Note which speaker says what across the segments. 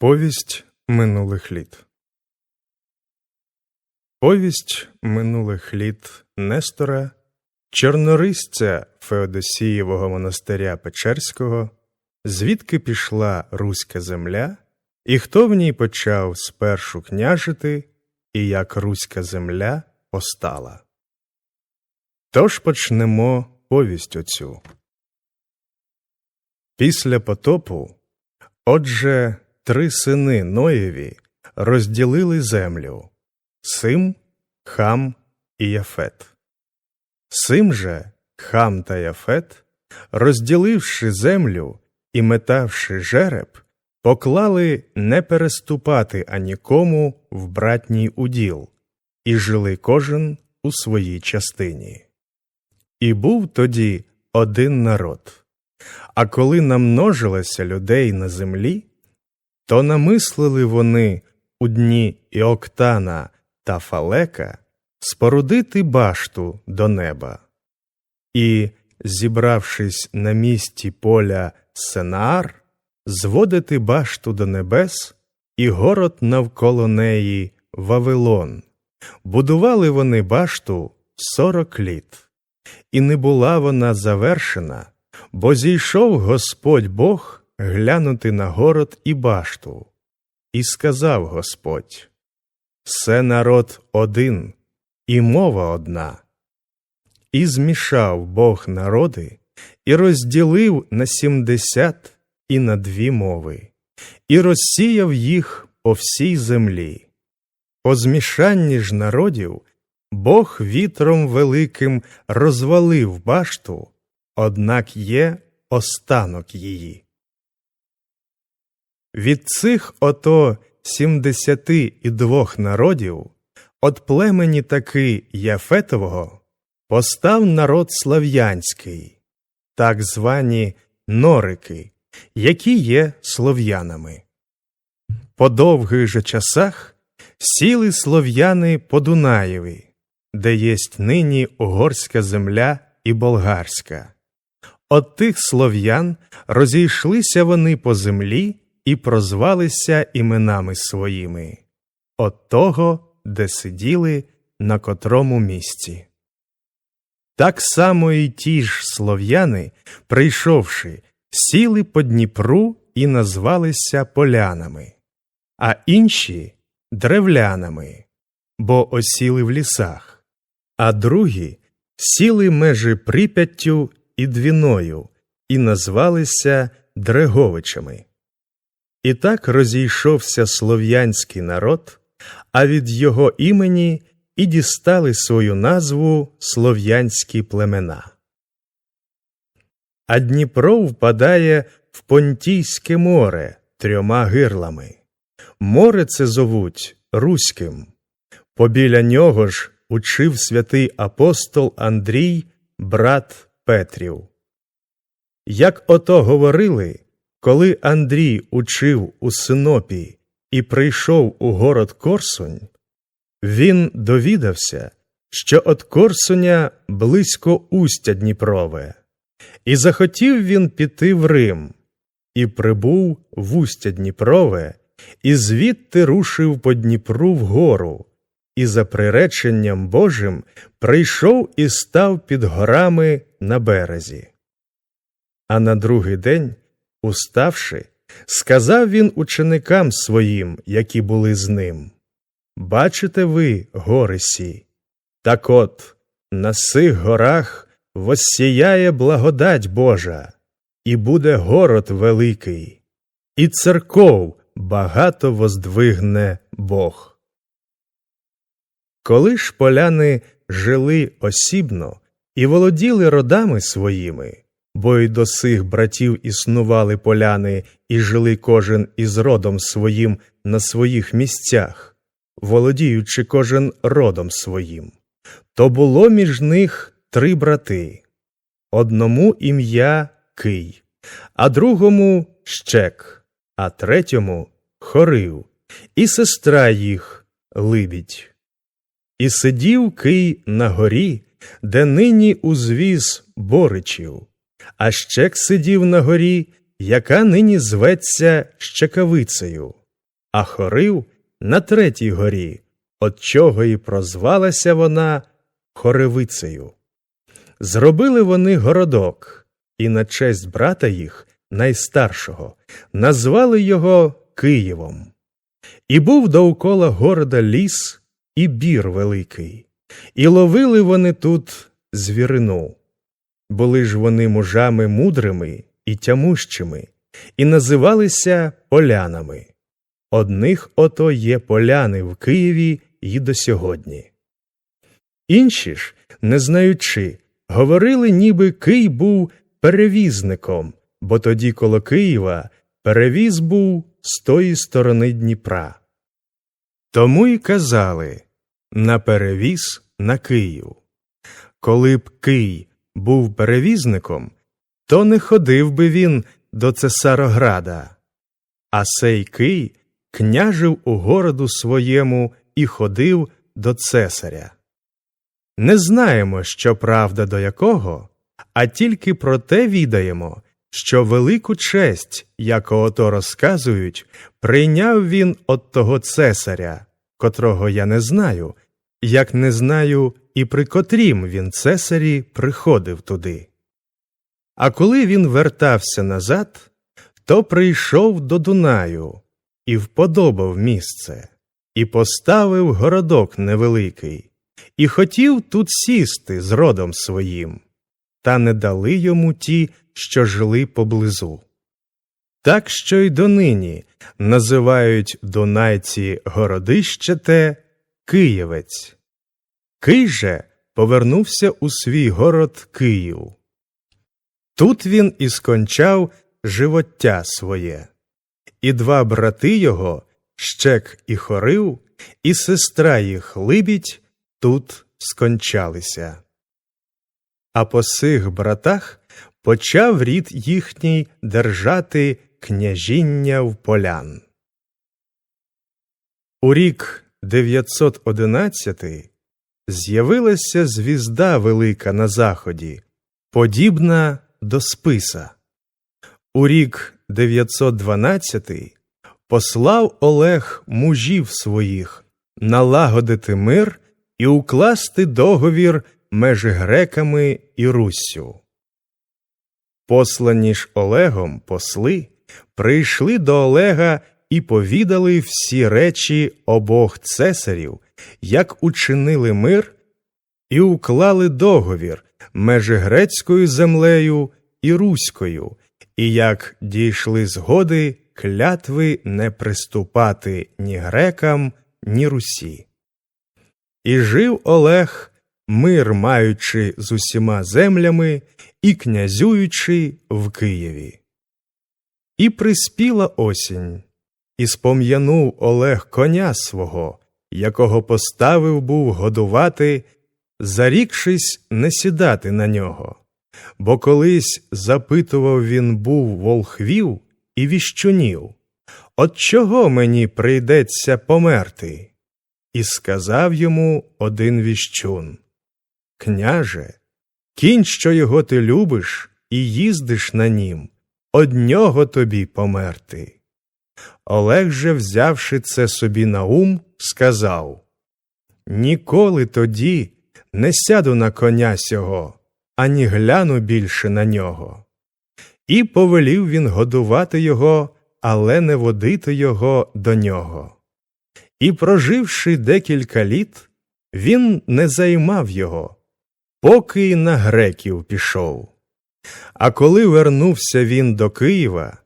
Speaker 1: Повість минулих літ Повість минулих літ Нестора, чорнорисця Феодосієвого монастиря Печерського, звідки пішла Руська земля, і хто в ній почав спершу княжити, і як Руська земля постала. Тож почнемо повість оцю. Після потопу, отже, три сини Ноєві розділили землю Сим, Хам і Яфет. Сим же, Хам та Яфет, розділивши землю і метавши жереб, поклали не переступати анікому в братній уділ, і жили кожен у своїй частині. І був тоді один народ. А коли намножилося людей на землі, то намислили вони у дні Іоктана та Фалека спорудити башту до неба. І, зібравшись на місті поля Сенаар, зводити башту до небес і город навколо неї Вавилон. Будували вони башту сорок літ, і не була вона завершена, бо зійшов Господь Бог глянути на город і башту. І сказав Господь Се народ один, і мова одна. І змішав Бог народи, і розділив на сімдесят і на дві мови, і розсіяв їх по всій землі. По змішанні ж народів Бог вітром великим розвалив башту, однак є останок її. Від цих ото сімдесяти і двох народів, от племені таки Яфетового, постав народ слав'янський, так звані норики, які є слов'янами. По довгих же часах сіли слов'яни по Дунаєві, де єсть нині угорська земля і болгарська. От тих слов'ян розійшлися вони по землі і прозвалися іменами своїми от того, де сиділи на котрому місці. Так само і ті ж слов'яни, прийшовши, сіли по Дніпру і назвалися полянами, а інші древлянами, бо осіли в лісах, а другі сіли межі Прип'яттю і Двіною і назвалися Дреговичами. І так розійшовся слов'янський народ, а від його імені і дістали свою назву слов'янські племена. А Дніпро впадає в Понтійське море трьома гирлами. Море це зовуть Руським. Побіля нього ж учив святий апостол Андрій, брат Петрів. Як ото говорили, коли Андрій учив у Синопі і прийшов у город Корсунь, він довідався, що от Корсуня близько устя Дніпрове, і захотів він піти в Рим, і прибув в устя Дніпрове, і звідти рушив по Дніпру вгору, і за приреченням Божим прийшов і став під горами на березі. А на другий день, уставши, сказав він ученикам своїм, які були з ним Бачите ви, гори сі, так от на сих горах воссіяє благодать Божа, і буде город великий, і церков багато воздвигне Бог. Коли ж поляни жили осібно і володіли родами своїми, бо й до сих братів існували поляни і жили кожен із родом своїм на своїх місцях, володіючи кожен родом своїм, то було між них три брати. Одному ім'я Кий, а другому щек, а третьому хорив, і сестра їх либідь. І сидів Кий на горі, де нині узвіз Боричів, а щек сидів на горі, яка нині зветься Щекавицею, а хорив на третій горі, от чого і прозвалася вона Хоревицею. Зробили вони городок, і на честь брата їх, найстаршого, назвали його Києвом. І був довкола города ліс і бір великий, і ловили вони тут звірину. Були ж вони мужами мудрими і тямущими, і називалися полянами. Одних ото є поляни в Києві й до сьогодні. Інші ж, не знаючи, говорили, ніби Кий був перевізником, бо тоді коло Києва перевіз був з тої сторони Дніпра. Тому й казали на перевіз на Київ. Коли б Кий був перевізником, то не ходив би він до Цесарограда, а сей Кий княжив у городу своєму і ходив до цесаря. Не знаємо, що правда до якого, а тільки про те відаємо, що велику честь, як ото розказують, прийняв він от того цесаря, котрого я не знаю, як не знаю і при котрім він цесарі приходив туди. А коли він вертався назад, то прийшов до Дунаю і вподобав місце, і поставив городок невеликий, і хотів тут сісти з родом своїм, та не дали йому ті, що жили поблизу. Так що й донині називають дунайці городище те Києвець. Кий же повернувся у свій город Київ. Тут він і скончав живоття своє, і два брати його, Щек і Хорив, і сестра їх Либідь, тут скончалися. А по сих братах почав рід їхній держати княжіння в полян. У рік 911 з'явилася звізда велика на заході, подібна до списа. У рік 912 послав Олег мужів своїх налагодити мир і укласти договір меж греками і Руссю. Послані ж Олегом посли прийшли до Олега і повідали всі речі обох цесарів, як учинили мир і уклали договір межі грецькою землею і руською, і як дійшли згоди клятви не приступати ні грекам, ні Русі. І жив Олег, мир маючи з усіма землями і князюючи в Києві. І приспіла осінь, і спом'янув Олег коня свого, якого поставив був годувати, зарікшись не сідати на нього. Бо колись запитував він був волхвів і віщунів, От чого мені прийдеться померти? І сказав йому один віщун Княже, кінь, що його ти любиш, і їздиш на нім, од нього тобі померти. Олег же, взявши це собі на ум, сказав Ніколи тоді не сяду на коня сього, ані гляну більше на нього. І повелів він годувати його, але не водити його до нього. І, проживши декілька літ, він не займав його, поки на греків пішов. А коли вернувся він до Києва,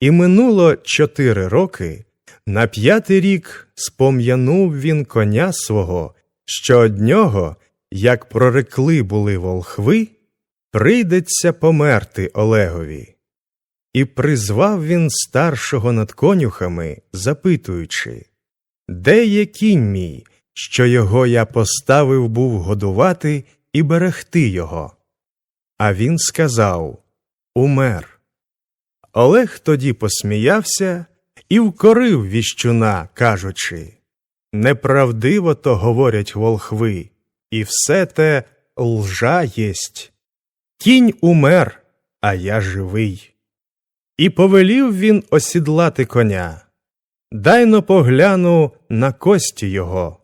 Speaker 1: і минуло чотири роки, на п'ятий рік спом'янув він коня свого, що од нього, як прорекли були волхви, прийдеться померти Олегові. І призвав він старшого над конюхами, запитуючи Де є кінь мій, що його я поставив був годувати і берегти його? А він сказав Умер. Олег тоді посміявся і вкорив віщуна, кажучи Неправдиво то говорять волхви, і все те лжа єсть. Кінь умер, а я живий. І повелів він осідлати коня. Дайно погляну на кості його.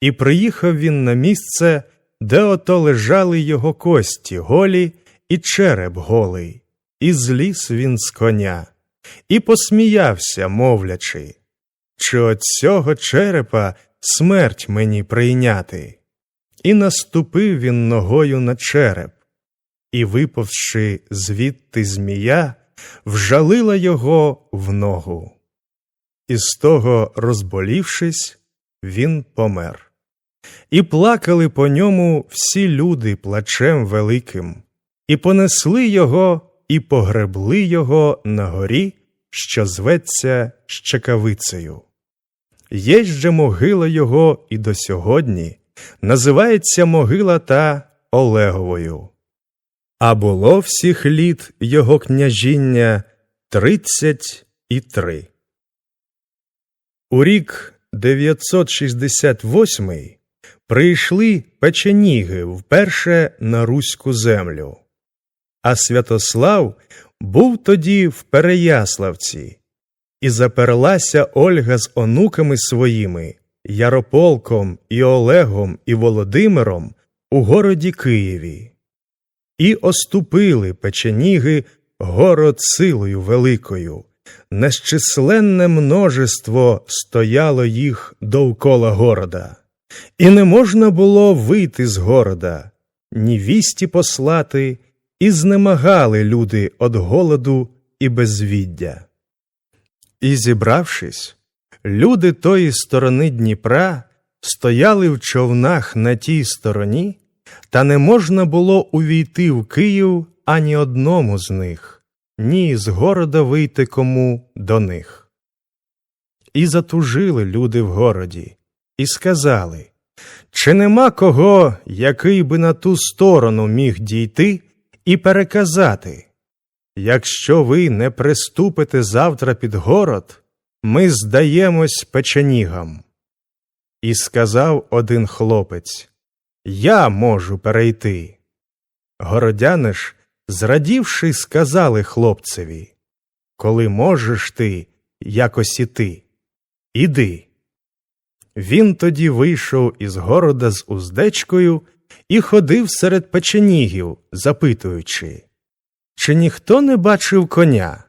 Speaker 1: І приїхав він на місце, де ото лежали його кості голі, і череп голий, і зліз він з коня, і посміявся, мовлячи, чи от цього черепа смерть мені прийняти. І наступив він ногою на череп, і, виповзши звідти змія, вжалила його в ногу. І з того, розболівшись, він помер. І плакали по ньому всі люди плачем великим, і понесли його, і погребли його на горі, що зветься Щекавицею. Є же могила його і до сьогодні, називається могила та Олеговою. А було всіх літ його княжіння тридцять і три. У рік 968 прийшли печеніги вперше на Руську землю, а Святослав був тоді в Переяславці, і заперлася Ольга з онуками своїми, Ярополком і Олегом і Володимиром у городі Києві. І оступили печеніги город силою великою, нещисленне множество стояло їх довкола города, і не можна було вийти з города, ні вісті послати, і знемагали люди од голоду і безвіддя. І зібравшись, люди тої сторони Дніпра стояли в човнах на тій стороні, та не можна було увійти в Київ ані одному з них, ні з города вийти кому до них. І затужили люди в городі, і сказали чи нема кого, який би на ту сторону міг дійти і переказати Якщо ви не приступите завтра під город, ми здаємось печенігам. І сказав один хлопець Я можу перейти. Городяни ж, зрадівши, сказали хлопцеві Коли можеш ти якось іти, іди. Він тоді вийшов із города з уздечкою і ходив серед печенігів, запитуючи чи ніхто не бачив коня,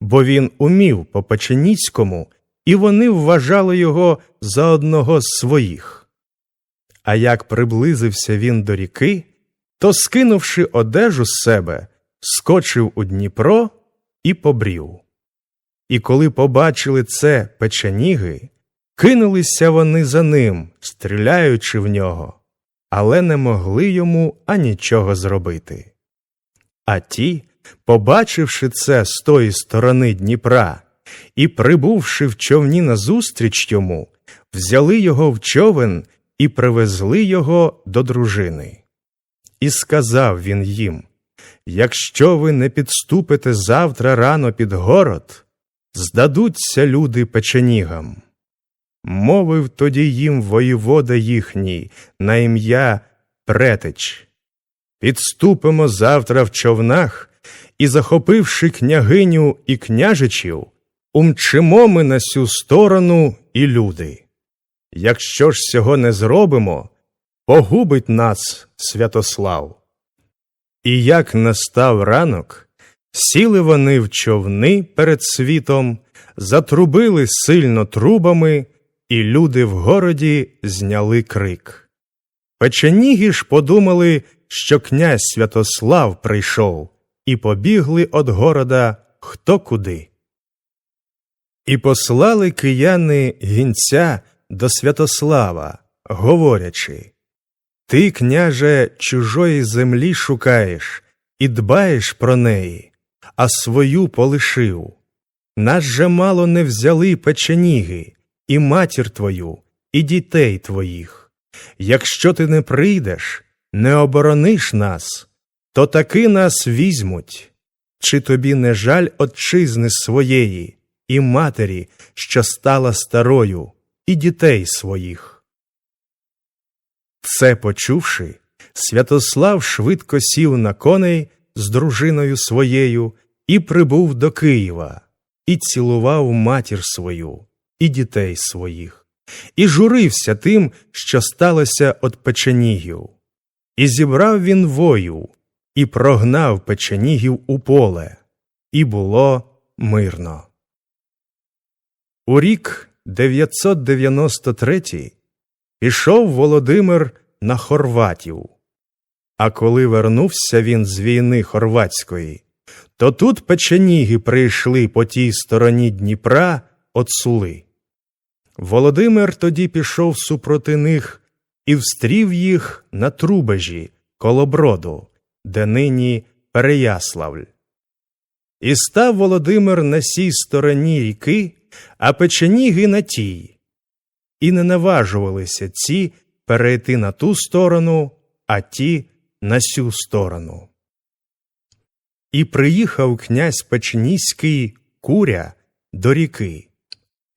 Speaker 1: бо він умів по печеніцькому, і вони вважали його за одного з своїх. А як приблизився він до ріки, то, скинувши одежу з себе, скочив у Дніпро і побрів. І коли побачили це печеніги, кинулися вони за ним, стріляючи в нього, але не могли йому анічого зробити. А ті, побачивши це з тої сторони Дніпра і прибувши в човні назустріч йому, взяли його в човен і привезли його до дружини. І сказав він їм Якщо ви не підступите завтра рано під город, здадуться люди печенігам. Мовив тоді їм воєвода їхній на ім'я Претич. Підступимо завтра в човнах і, захопивши княгиню і княжичів, умчимо ми на сю сторону і люди. Якщо ж цього не зробимо, погубить нас Святослав. І як настав ранок, сіли вони в човни перед світом, затрубили сильно трубами, і люди в городі зняли крик. Печеніги ж подумали, що князь Святослав прийшов, і побігли од города хто куди. І послали кияни гінця до Святослава, говорячи Ти, княже, чужої землі шукаєш і дбаєш про неї, а свою полишив. Нас же мало не взяли печеніги, і матір твою, і дітей твоїх. Якщо ти не прийдеш, не оборониш нас, то таки нас візьмуть. Чи тобі не жаль отчизни своєї, і матері, що стала старою, і дітей своїх? Це почувши, Святослав швидко сів на коней з дружиною своєю і прибув до Києва, і цілував матір свою, і дітей своїх, і журився тим, що сталося от печенігів. І зібрав він вою, і прогнав печенігів у поле, і було мирно. У рік 993 пішов Володимир на Хорватів. А коли вернувся він з війни хорватської, то тут печеніги прийшли по тій стороні Дніпра от Сули. Володимир тоді пішов супроти них і встрів їх на трубежі коло броду, де нині Переяславль. І став Володимир на сій стороні ріки, а печеніги на тій. І не наважувалися ці перейти на ту сторону, а ті на сю сторону. І приїхав князь Печеніський куря до ріки,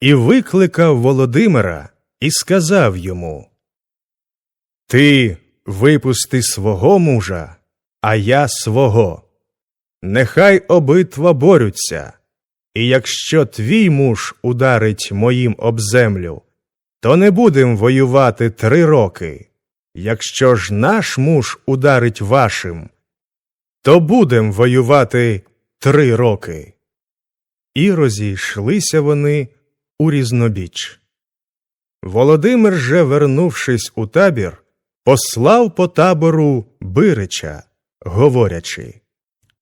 Speaker 1: і викликав Володимира і сказав йому Ти випусти свого мужа, а я свого. Нехай обидва борються, і якщо твій муж ударить моїм об землю, то не будем воювати три роки. Якщо ж наш муж ударить вашим, то будем воювати три роки. І розійшлися вони у різнобіч. Володимир же, вернувшись у табір, послав по табору Бирича, говорячи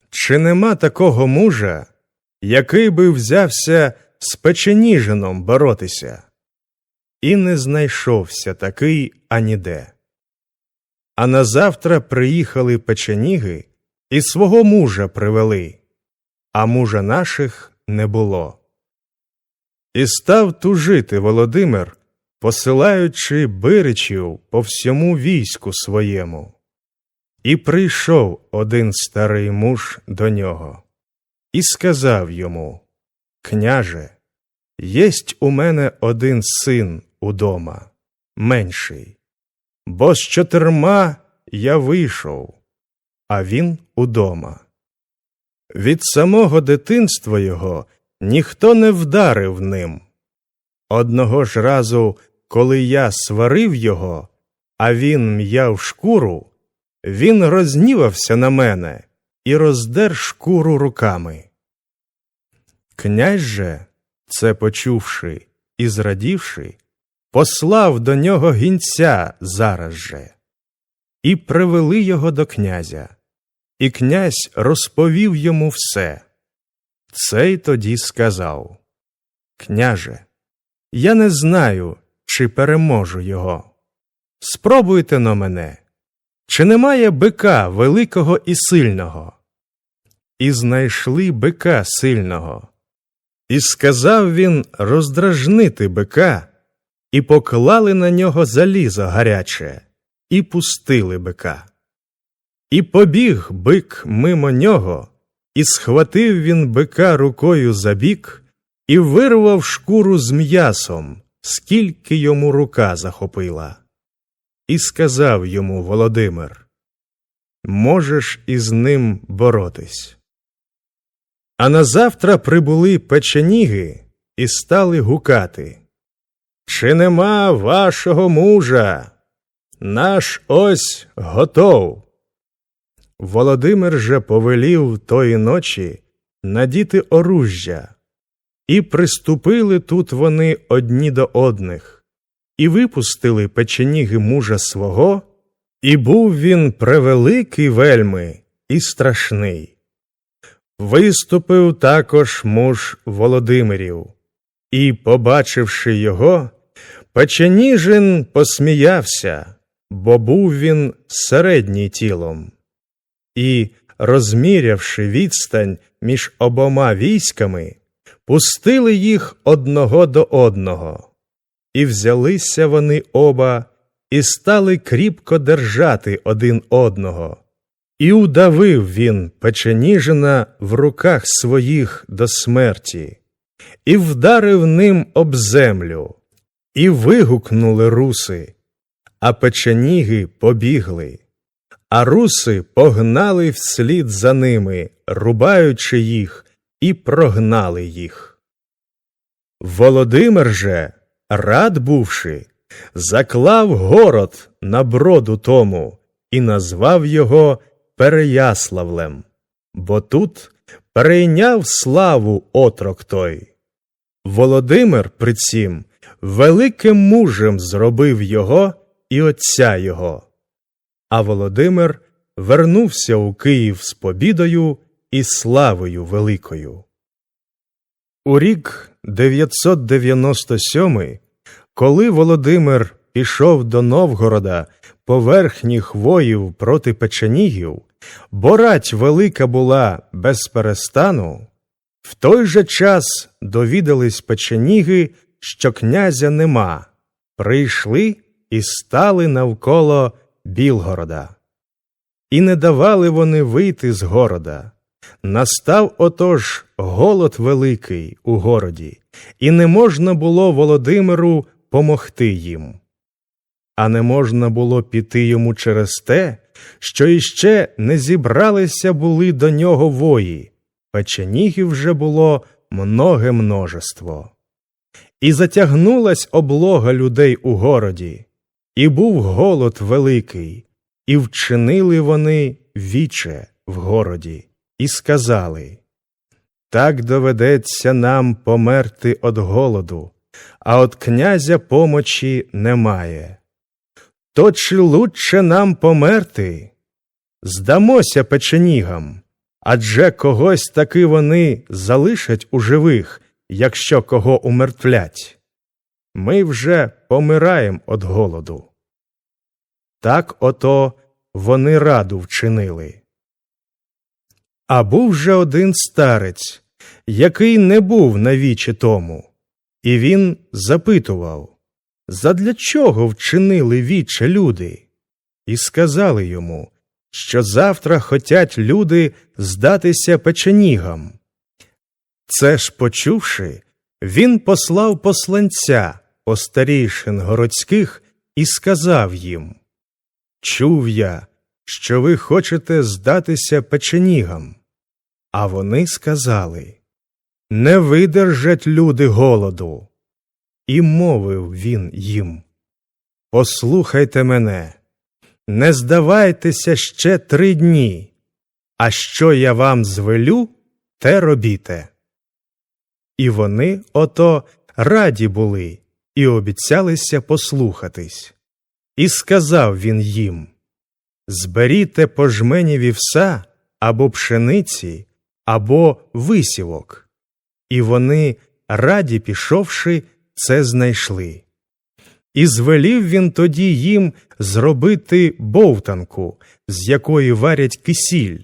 Speaker 1: Чи нема такого мужа, який би взявся з печеніжином боротися? І не знайшовся такий аніде. А назавтра приїхали печеніги і свого мужа привели, а мужа наших не було. І став тужити Володимир, посилаючи биричів по всьому війську своєму. І прийшов один старий муж до нього, і сказав йому Княже, єсть у мене один син удома, менший, бо з чотирма я вийшов, а він удома. Від самого дитинства його ніхто не вдарив ним. Одного ж разу, коли я сварив його, а він м'яв шкуру, він рознівався на мене і роздер шкуру руками. Князь же, це почувши і зрадівши, послав до нього гінця зараз же. І привели його до князя, і князь розповів йому все. Цей тоді сказав Княже, я не знаю, чи переможу його. Спробуйте на мене, чи немає бика великого і сильного? І знайшли бика сильного. І сказав він роздражнити бика, і поклали на нього залізо гаряче, і пустили бика. І побіг бик мимо нього, і схватив він бика рукою за бік, і вирвав шкуру з м'ясом, скільки йому рука захопила. І сказав йому Володимир Можеш із ним боротись. А назавтра прибули печеніги і стали гукати Чи нема вашого мужа? Наш ось готов. Володимир же повелів тої ночі надіти оружжя, і приступили тут вони одні до одних, і випустили печеніги мужа свого, і був він превеликий вельми і страшний. Виступив також муж Володимирів, і, побачивши його, Печеніжин посміявся, бо був він середній тілом. І, розмірявши відстань між обома військами, пустили їх одного до одного, і взялися вони оба, і стали кріпко держати один одного. І удавив він печеніжина в руках своїх до смерті, і вдарив ним об землю, і вигукнули руси, а печеніги побігли, а руси погнали вслід за ними, рубаючи їх, і прогнали їх. Володимир же, рад бувши, заклав город на броду тому і назвав його Переяславлем, бо тут перейняв славу отрок той. Володимир при цім великим мужем зробив його і отця його. А Володимир вернувся у Київ з побідою і славою великою. У рік 997, коли Володимир пішов до Новгорода по верхніх воїв проти печенігів, бо рать велика була без перестану, в той же час довідались печеніги, що князя нема, прийшли і стали навколо Білгорода. І не давали вони вийти з города. Настав отож голод великий у городі, і не можна було Володимиру помогти їм. А не можна було піти йому через те, що іще не зібралися були до нього вої, печенігів вже було многе множество. І затягнулась облога людей у городі, і був голод великий, і вчинили вони віче в городі, і сказали Так доведеться нам померти од голоду, а от князя помочі немає. То чи лучше нам померти? Здамося печенігам, адже когось таки вони залишать у живих, якщо кого умертвлять. Ми вже помираєм од голоду. Так ото вони раду вчинили. А був же один старець, який не був на вічі тому, і він запитував Задля чого вчинили віче люди? І сказали йому, що завтра хотять люди здатися печенігам. Це ж почувши, він послав посланця по старішин городських і сказав їм Чув я, що ви хочете здатися печенігам. А вони сказали Не видержать люди голоду. І мовив він їм Послухайте мене, не здавайтеся ще три дні, а що я вам звелю, те робіте. І вони ото раді були і обіцялися послухатись. І сказав він їм Зберіте по жмені вівса або пшениці, або висівок. І вони, раді пішовши, це знайшли. І звелів він тоді їм зробити бовтанку, з якої варять кисіль,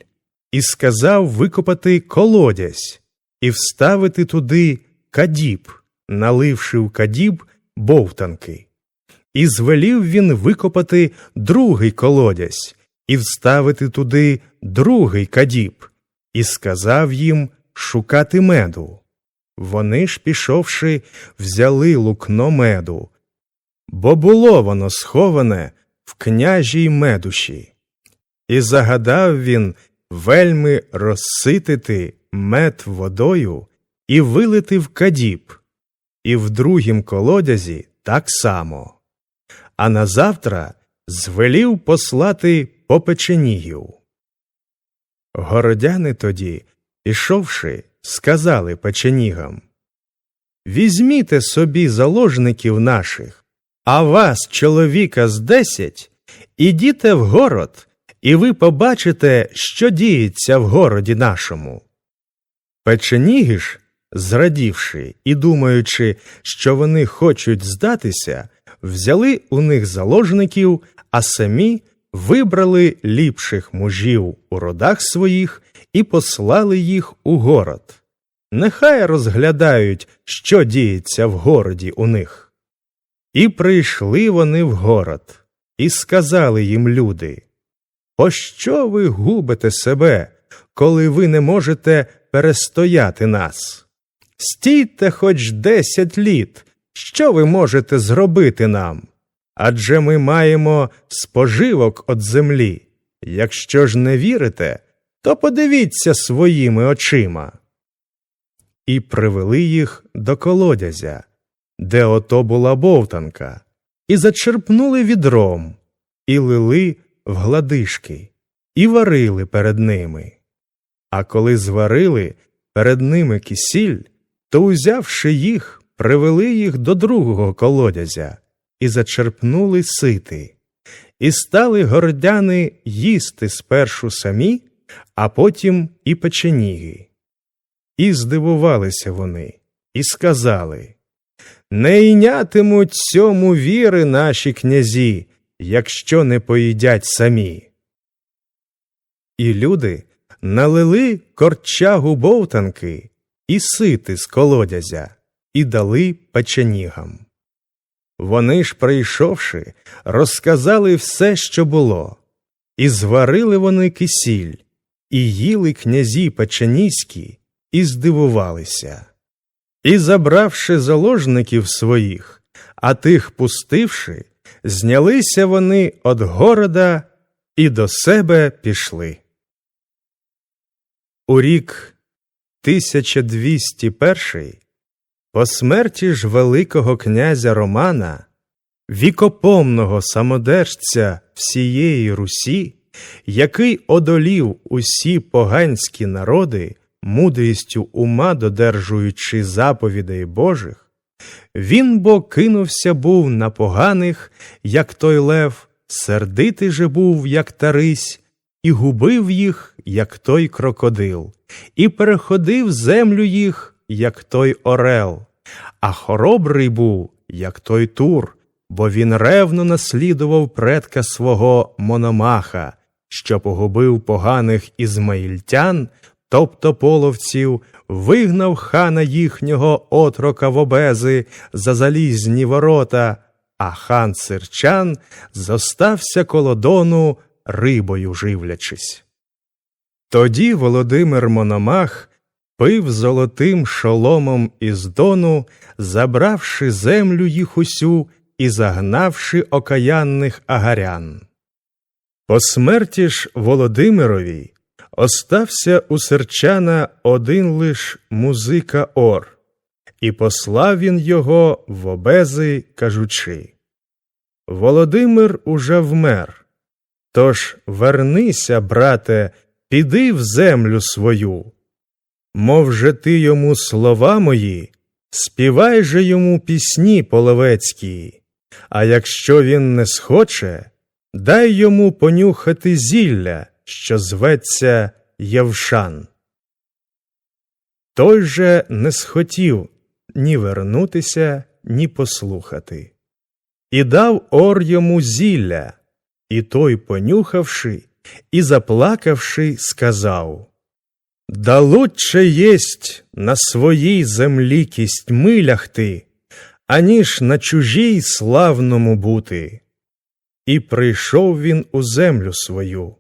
Speaker 1: і сказав викопати колодязь і вставити туди кадіб, наливши в кадіб бовтанки. І звелів він викопати другий колодязь і вставити туди другий кадіб, і сказав їм шукати меду. Вони ж, пішовши, взяли лукно меду, бо було воно сховане в княжій медуші. І загадав він вельми розситити мед водою і вилити в кадіб, і в другім колодязі так само. А назавтра звелів послати по печенігів. Городяни тоді, пішовши, сказали печенігам Візьміте собі заложників наших, а вас, чоловіка з десять, ідіте в город, і ви побачите, що діється в городі нашому. Печеніги ж, зрадівши і думаючи, що вони хочуть здатися, взяли у них заложників, а самі вибрали ліпших мужів у родах своїх і послали їх у город. Нехай розглядають, що діється в городі у них. І прийшли вони в город, і сказали їм люди Пощо ви губите себе, коли ви не можете перестояти нас? Стійте хоч десять літ, що ви можете зробити нам? Адже ми маємо споживок від землі. Якщо ж не вірите, то подивіться своїми очима. і привели їх до колодязя, де ото була бовтанка, і зачерпнули відром, і лили в гладишки, і варили перед ними. А коли зварили перед ними кисіль, то, узявши їх, привели їх до другого колодязя і зачерпнули сити, і стали гордяни їсти спершу самі, а потім і печеніги. І здивувалися вони, і сказали Не йнятимуть цьому віри наші князі, якщо не поїдять самі. І люди налили корчагу бовтанки і сити з колодязя, і дали печенігам. Вони ж, прийшовши, розказали все, що було, і зварили вони кисіль, і їли князі печеніські, і здивувалися. І, забравши заложників своїх, а тих пустивши, знялися вони од города і до себе пішли. У рік 1201 по смерті ж Великого князя Романа, вікопомного самодержця всієї Русі, який одолів усі поганські народи, мудрістю ума додержуючи заповідей Божих, він бо кинувся був на поганих, як той лев, сердитий же був, як тарись, і губив їх, як той крокодил, і переходив землю їх, як той орел, а хоробрий був, як той тур, бо він ревно наслідував предка свого Мономаха, що погубив поганих ізмаїльтян, тобто половців, вигнав хана їхнього отрока в обези за залізні ворота, а хан сирчан зостався коло дону, рибою живлячись. Тоді Володимир Мономах пив золотим шоломом із дону, забравши землю їх усю і загнавши окаянних агарян. По смерті ж Володимировій остався у серчана один лиш музика Ор, і послав він його в обези, кажучи Володимир уже вмер. Тож вернися, брате, піди в землю свою. Мов же ти йому слова мої, співай же йому пісні половецькі, а якщо він не схоче, дай йому понюхати зілля, що зветься Євшан. Той же не схотів ні вернутися, ні послухати. І дав ор йому зілля, і той, понюхавши і заплакавши, сказав Да лучше єсть на своїй землі кістьми лягти, аніж на чужій славному бути. І прийшов він у землю свою.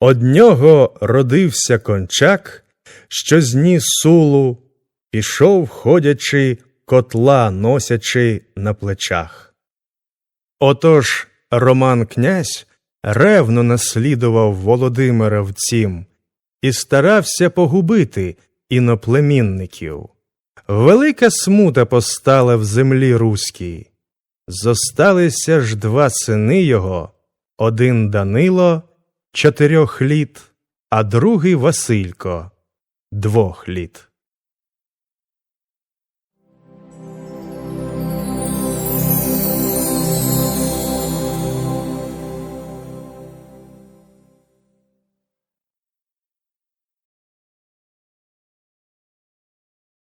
Speaker 1: Од нього родився кончак, що зніс сулу, пішов, ходячи, котла носячи на плечах. Отож Роман князь ревно наслідував Володимира в цім і старався погубити іноплемінників. Велика смута постала в землі руській. Зосталися ж два сини його один Данило чотирьох літ, а другий Василько двох літ.